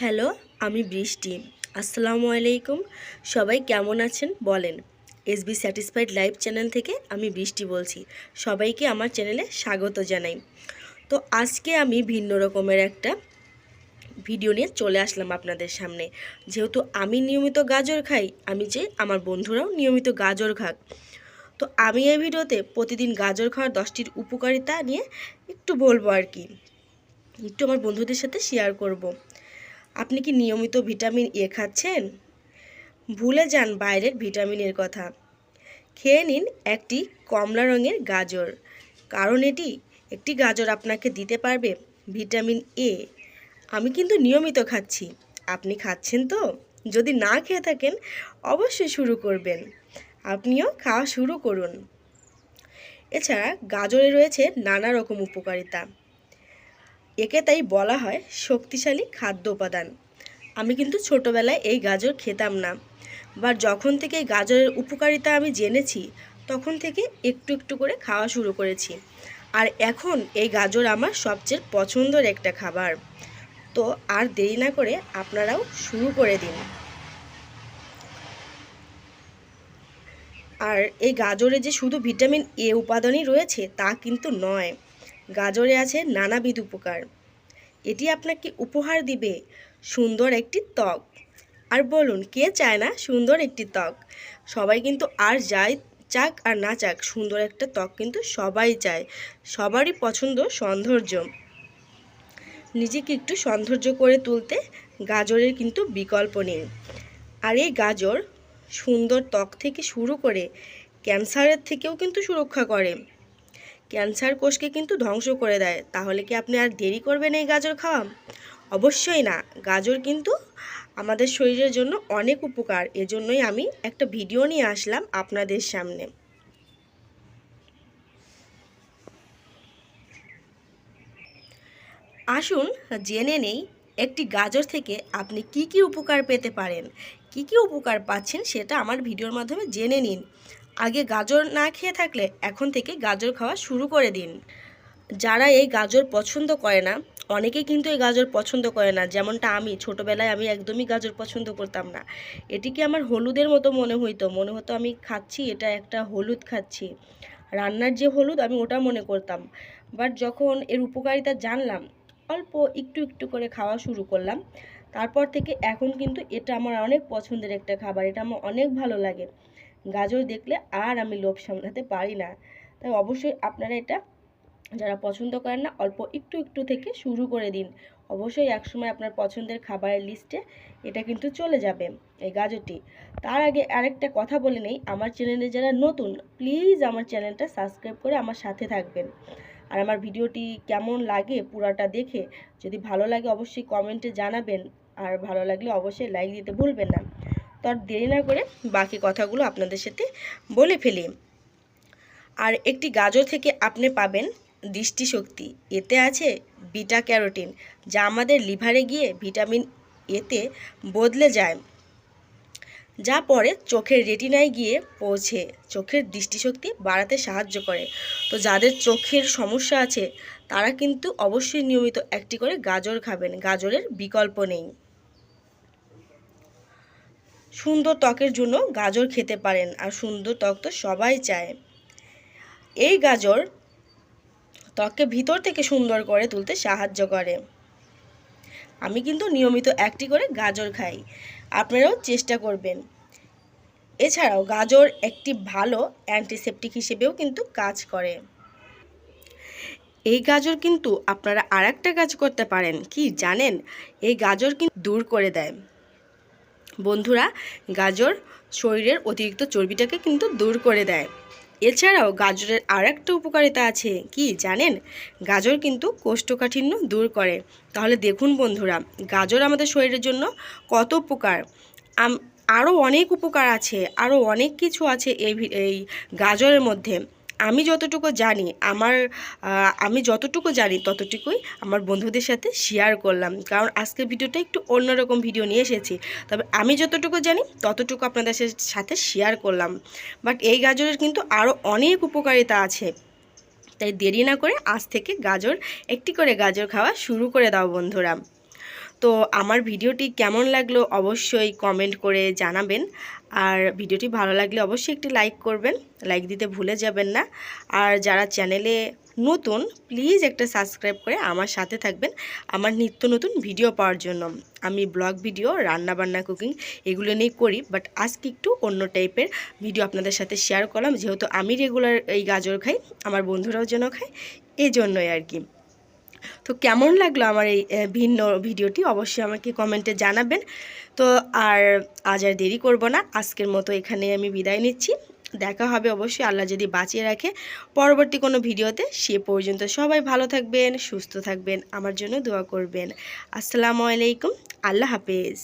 Hello, আমি বৃষ্টি। আসসালামু আলাইকুম। সবাই কেমন আছেন বলেন। এসবি স্যাটিসফাইড লাইভ চ্যানেল থেকে আমি বৃষ্টি বলছি। সবাইকে আমার চ্যানেলে স্বাগত জানাই। তো আজকে আমি ভিন্ন রকমের একটা ভিডিও নিয়ে চলে আসলাম আপনাদের সামনে। যেহেতু আমি নিয়মিত গাজর খাই, আমি চাই আমার বন্ধুরাও নিয়মিত গাজর খাক। তো আমি এই ভিডিওতে প্রতিদিন গাজর খাওয়ার দশটির উপকারিতা নিয়ে একটু বলব আর কি। একটু আমার বন্ধুদের সাথে শেয়ার করব। আপনি কি নিয়মিত ভিটামিন এ খাচ্ছেন? ভুলে যান বাইরের ভিটামিনের কথা। খেয়ে নিন একটি কমলা রঙের গাজর। কারণ এটি একটি গাজর আপনাকে দিতে পারবে ভিটামিন এ। আমি কিন্তু নিয়মিত খাচ্ছি। আপনি খাচ্ছেন তো? যদি না খেয়ে থাকেন, অবশ্যই শুরু করবেন। আপনিও খাওয়া শুরু করুন। এছাড়া গাজরে রয়েছে নানা রকম উপকারিতা। একে তাই বলা হয় শক্তিশালী খাদ্য উপাদান। আমি কিন্তু ছোটোবেলায় এই গাজর খেতাম না। বা যখন থেকে গাজরের উপকারিতা আমি জেনেছি, তখন থেকে একটু একটু করে খাওয়া শুরু করেছি। আর এখন এই গাজর আমার সবচেয়ে পছন্দের একটা খাবার। তো আর দেরি না করে আপনারাও শুরু করে দিন। আর এই গাজরে যে শুধু ভিটামিন এ উপাদানই রয়েছে, তা কিন্তু নয়। গাজরে আছে নানাবিধ উপকার। এটি আপনাকে উপহার দিবে সুন্দর একটি ত্বক। আর বলুন, কে চায় না সুন্দর একটি ত্বক? সবাই কিন্তু আর যাই চাক আর না চাক, সুন্দর একটা ত্বক কিন্তু সবাই চায়। সবারই পছন্দ সৌন্দর্য। নিজেকে একটু সৌন্দর্য করে তুলতে গাজরের কিন্তু বিকল্প নেই। আর এই গাজর সুন্দর ত্বক থেকে শুরু করে ক্যান্সারের থেকেও কিন্তু সুরক্ষা করে। ক্যান্সার কোষকে কিন্তু ধ্বংস করে দেয়। তাহলে কি আপনি আর দেরি করবেন এই গাজর খাওয়া? অবশ্যই না। গাজর কিন্তু আমাদের শরীরের জন্য অনেক উপকার। এজন্যই আমি একটা ভিডিও নিয়ে আসলাম আপনাদের সামনে। আসুন জেনে নেই, একটি গাজর থেকে আপনি কি কি উপকার পেতে পারেন? কি কি উপকার পাচ্ছেন সেটা আমার ভিডিওর মাধ্যমে জেনে নিন। আগে গাজর না খেয়ে থাকলে এখন থেকে গাজর খাওয়া শুরু করে দিন। যারা এই গাজর পছন্দ করে না, অনেকেই কিন্তু এই গাজর পছন্দ করে না। যেমনটা আমি, ছোটোবেলায় আমি একদমই গাজর পছন্দ করতাম না। এটিকে আমার হলুদের মতো মনে হইতো? মনে হতো আমি খাচ্ছি, এটা একটা হলুদ খাচ্ছি। রান্নার যে হলুদ, আমি ওটা মনে করতাম। বাট যখন এর উপকারিতা জানলাম, অল্প একটু একটু করে খাওয়া শুরু করলাম। তারপর থেকে এখন কিন্তু এটা আমার অনেক পছন্দের একটা খাবার, এটা আমার অনেক ভালো লাগে। গাজর দেখলে আর আমি লোভ সামলাতে পারি না। তাই অবশ্যই আপনারা এটা যারা পছন্দ করেন না, অল্প একটু একটু থেকে শুরু করে দিন। অবশ্যই একসময় আপনার পছন্দের খাবারের লিস্টে এটা কিন্তু চলে যাবে, এই গাজরটি। তার আগে আরেকটা কথা বলে নেই, আমার চ্যানেলে যারা নতুন প্লিজ আমার চ্যানেলটা সাবস্ক্রাইব করে আমার সাথে থাকবেন। আর আমার ভিডিওটি কেমন লাগে পুরাটা দেখে, যদি ভালো লাগে অবশ্যই কমেন্টে জানাবেন, আর ভালো লাগলে অবশ্যই লাইক দিতে ভুলবেন না। তো আর দেরি না করে বাকি কথাগুলো আপনাদের সাথে বলে ফেলি। আর একটি গাজর থেকে আপনি পাবেন দৃষ্টিশক্তি। এতে আছে বিটা ক্যারোটিন, যা আমাদের লিভারে গিয়ে ভিটামিন এতে বদলে যায়, যা পরে চোখের রেটিনায় গিয়ে পৌঁছে। চোখের দৃষ্টিশক্তি বাড়াতে সাহায্য করে। তো যাদের চোখের সমস্যা আছে, তারা কিন্তু অবশ্যই নিয়মিত একটি করে গাজর খাবেন। গাজরের বিকল্প নেই। সুন্দর ত্বকের জন্য গাজর খেতে পারেন আর সুন্দর ত্বক তো সবাই চায়। এই গাজর ত্বককে ভিতর থেকে সুন্দর করে তুলতে সাহায্য করে। আমি কিন্তু নিয়মিত একটি করে গাজর খাই। আপনারাও চেষ্টা করবেন। এছাড়াও গাজর একটি ভালো অ্যান্টিসেপটিক হিসেবেও কিন্তু কাজ করে। এই গাজর কিন্তু আপনারা আর একটা কাজ করতে পারেন। কি জানেন? এই গাজর কিন্তু দূর করে দেয়। বন্ধুরা, গাজর, শরীরের অতিরিক্ত চর্বিটাকে কিন্তু দূর করে দেয়। এছাড়াও গাজরের আর একটা উপকারিতা আছে, কি জানেন? গাজর কিন্তু কোষ্ঠকাঠিন্য দূর করে। তাহলে দেখুন বন্ধুরা, গাজর আমাদের শরীরের জন্য কত উপকার? আরও অনেক উপকার আছে, আরও অনেক কিছু আছে এই গাজরের মধ্যে। আমি যতটুকু জানি, আমার আমি যতটুকু জানি ততটুকুই আমার বন্ধুদের সাথে শেয়ার করলাম। কারণ আজকের ভিডিওটা একটু অন্যরকম ভিডিও নিয়ে এসেছি। তবে আমি যতটুকু জানি ততটুকু আপনাদের সাথে শেয়ার করলাম। বাট এই গাজরের কিন্তু আরও অনেক উপকারিতা আছে। তাই দেরি না করে আজ থেকে গাজর, একটি করে গাজর খাওয়া শুরু করে দাও বন্ধুরা। তো আমার ভিডিওটি কেমন লাগল অবশ্যই কমেন্ট করে জানাবেন। আর ভিডিওটি ভালো লাগলে অবশ্যই একটি লাইক করবেন। লাইক দিতে ভুলে যাবেন না। আর যারা চ্যানেলে নতুন প্লিজ একটা সাবস্ক্রাইব করে আমার সাথে থাকবেন। আমার নিত্য নতুন ভিডিও পাওয়ার জন্য। আমি ব্লগ ভিডিও রান্না বান্না কুকিং এগুলো নিয়ে করি বাট আজকে একটু অন্য টাইপের ভিডিও আপনাদের সাথে শেয়ার করলাম। যেহেতু আমি রেগুলার এই গাজর খাই, আমার বন্ধুরাও যেন খায় এই জন্যই আর কি। তো কেমন লাগল আমার এই ভিন্ন ভিডিওটি? অবশ্যই আমাকে কমেন্টে জানাবেন। তো আর আজ আর দেরি করব না। আজকের মতো এখানে আমি বিদায় নিচ্ছি। দেখা হবে অবশ্যই আল্লাহ যদি বাঁচিয়ে রাখে। পরবর্তী কোনো ভিডিওতে সে পর্যন্ত সবাই ভালো থাকবেন, সুস্থ থাকবেন। আমার জন্য দোয়া করবেন। আসসালামু আলাইকুম। আল্লাহ হাফেজ।